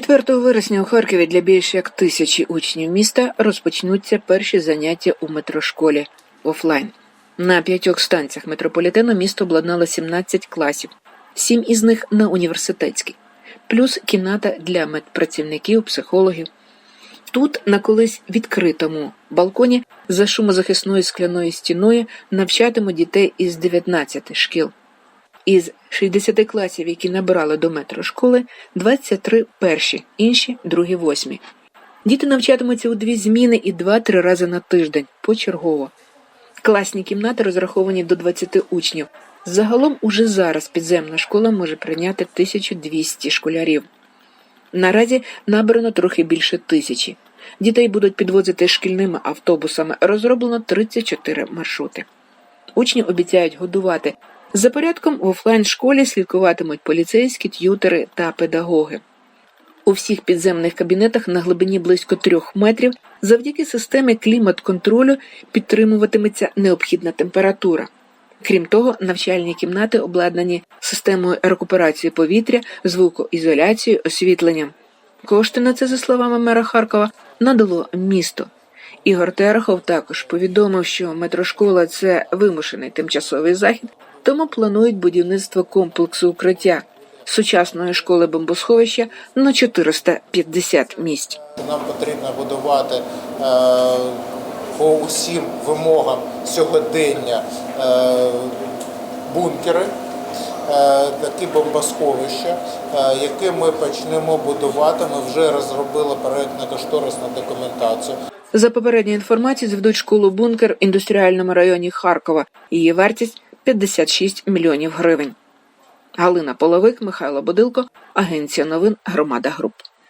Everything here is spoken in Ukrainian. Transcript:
4 вересня у Харкові для більше як тисячі учнів міста розпочнуться перші заняття у метрошколі офлайн. На п'ятьох станціях метрополітену місто обладнало 17 класів, сім із них на університетській, плюс кімната для медпрацівників, психологів. Тут, на колись відкритому балконі, за шумозахисною скляною стіною навчатимуть дітей із 19 шкіл. Із 60 класів, які набирали до метрошколи, 23 перші, інші другі восьмі. Діти навчатимуться у дві зміни і два-три рази на тиждень, почергово. Класні кімнати розраховані до 20 учнів. Загалом уже зараз підземна школа може прийняти 1200 школярів. Наразі набрано трохи більше тисячі. Дітей будуть підвозити шкільними автобусами. Розроблено 34 маршрути. Учні обіцяють годувати. За порядком в офлайн-школі слідкуватимуть поліцейські, т'ютери та педагоги. У всіх підземних кабінетах на глибині близько трьох метрів завдяки системі клімат-контролю підтримуватиметься необхідна температура. Крім того, навчальні кімнати обладнані системою рекуперації повітря, звукоізоляцією, освітленням. Кошти на це, за словами мера Харкова, надало місто. Ігор Терехов також повідомив, що метрошкола це вимушений тимчасовий захід, тому планують будівництво комплексу укриття сучасної школи бомбосховища на 450 місць. Нам потрібно будувати е, по усім вимогам сьогодення е, бункери, е, такі бомбосховища, які ми почнемо будувати. Ми вже розробили проєктно-кошторисну документацію. За попередньою інформацією, зведуть школу бункер в індустріальному районі Харкова. Її вартість 56 мільйонів гривень. Галина Половик, Михайло Будилко, Агенція новин Громада Груп.